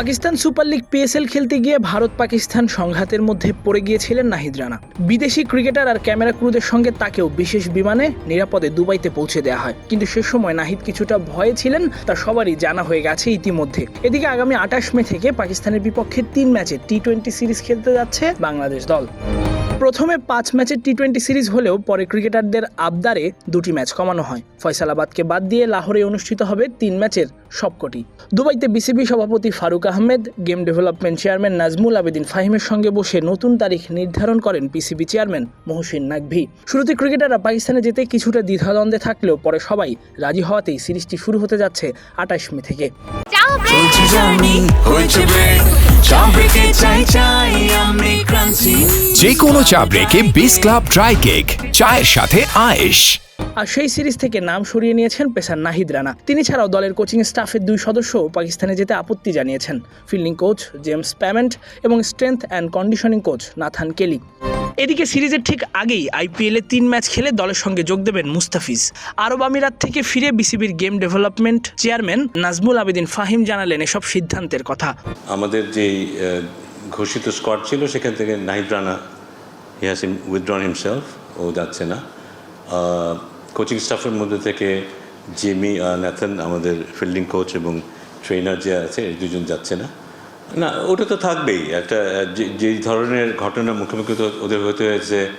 Pakistan super league PSL খেলতে গিয়ে ভারত পাকিস্তান সংঘাতের মধ্যে পড়ে গিয়েছিলেন নাহিদ রানা। বিদেশি ক্রিকেটার আর ক্যামেরা ক্রুদের সঙ্গে তাকেও বিশেষ বিমানে নিরাপদে দুবাইতে পৌঁছে দেওয়া হয়। কিন্তু সে সময় নাহিদ কিছুটা ভয়ে ছিলেন, তা সবারই জানা হয়ে গেছে ইতিমধ্যে। এদিকে আগামী আঠাশ মে থেকে পাকিস্তানের বিপক্ষে তিন ম্যাচে টি টোয়েন্টি সিরিজ খেলতে যাচ্ছে বাংলাদেশ দল। প্রথমে পাঁচ ম্যাচের টি টোয়েন্টি সিরিজ হলেও পরে ক্রিকেটারদের আবদারে দুটি ম্যাচ কমানো হয়। ফয়সালাবাদকে বাদ দিয়ে লাহোরে অনুষ্ঠিত হবে তিন ম্যাচের সবকটি। দুবাইতে বিসিবি সভাপতি Faruque Ahmed, game development chairman Nazmul Abedin ফাহিমের সঙ্গে বসে নতুন তারিখ নির্ধারণ করেন পিসিবি চেয়ারম্যান মহসিন নাকভি। শুরুতে ক্রিকেটাররা পাকিস্তানে যেতে কিছুটা দ্বিধাদ্বন্দ্বে থাকলেও পরে সবাই রাজি হওয়াতেই সিরিজটি শুরু হতে যাচ্ছে আঠাশ মে থেকে। যে কোনো চা ব্রেকে বিস ক্লাব ড্রাই কেক চায়ের সাথে আয়েশ। আর সেই সিরিজ থেকে নাম সরিয়ে নিয়েছেন পেসার নাহিদ রানা। তিনি ছাড়াও দলের কোচিং স্টাফের দুই সদস্য পাকিস্তানে যেতে আপত্তি জানিয়েছেন। ফিল্ডিং কোচ জেমস প্যামেন্ট এবং strength and conditioning coach Nathan Kelly এদিকে সিরিজের ঠিক আগেই আইপিএলে তিন ম্যাচ খেলে দলের সঙ্গে যোগ দেবেন মুস্তাফিজ। আরব আমিরাত থেকে ফিরে বিসিবির game development chairman Nazmul Abedin Fahim জানালেন এসব সিদ্ধান্তের কথা। আমাদের আহ, ঘোষিত স্কোয়াড ছিল, সেখান থেকে Nahid Rana he has withdrawn himself ও যাচ্ছে না। কোচিং স্টাফের মধ্যে থেকে জেমি ন্যাথন আমাদের ফিল্ডিং কোচ এবং ট্রেনার যে আছে, এই দুজন যাচ্ছে না। না, ওটা তো থাকবেই। একটা, যে- ধরনের ঘটনা মুখোমুখি তো ওদের হতে হয়েছে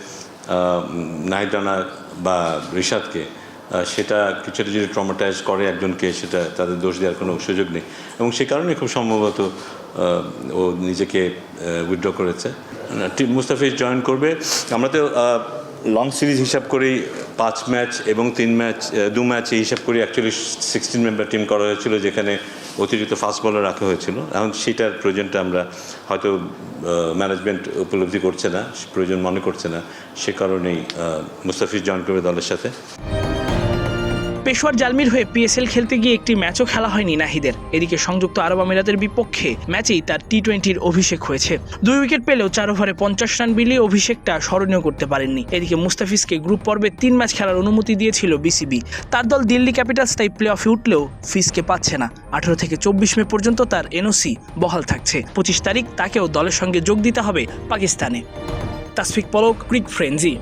নাহিদ রানা বা রিশাদকে সেটা কিছুটা যদি ট্রমাটাইজ করে একজনকে, সেটা তাদের দোষ দেওয়ার কোনো সুযোগ নেই। এবং সে কারণে খুব সম্ভবত ও নিজেকে উইথড্র করেছে। মুস্তাফিজ জয়েন করবে। আমরা তো লং সিরিজ হিসাব করেই পাঁচ ম্যাচ এবং তিন ম্যাচ দু ম্যাচ এই হিসাব করে। অ্যাকচুয়ালি সিক্সটিন মেম্বার টিম করা হয়েছিল যেখানে অতিরিক্ত ফাস্ট বলার রাখা হয়েছিল। এখন সেটার প্রয়োজনটা আমরা হয়তো ম্যানেজমেন্ট উপলব্ধি করছে না, প্রয়োজন মনে করছে না। সে কারণেই মুস্তাফিজ জয়েন করবে দলের সাথে। পেশোয়ার জালমির হয়ে পিএসএল খেলতে গিয়ে একটি ম্যাচও খেলা হয়নি নাহিদের। এদিকে সংযুক্ত আরব আমিরাতের বিপক্ষে ম্যাচেই তার টি টোয়েন্টির অভিষেক হয়েছে। দুই উইকেট পেলেও চার ওভারে পঞ্চাশ রান বিলিয়ে অভিষেকটা স্মরণীয় করতে পারেননি। এদিকে মুস্তাফিজকে গ্রুপ পর্বে তিন ম্যাচ খেলার অনুমতি দিয়েছিল বিসিবি। তার দল দিল্লি ক্যাপিটালস তাই প্লে অফে উঠলেও ফিসকে পাচ্ছে না। আঠারো থেকে চব্বিশ মে পর্যন্ত তার এনওসি বহাল থাকছে। পঁচিশ তারিখ তাকেও দলের সঙ্গে যোগ দিতে হবে পাকিস্তানে। তাসফিক পলক, ক্রিক ফ্রেঞ্জি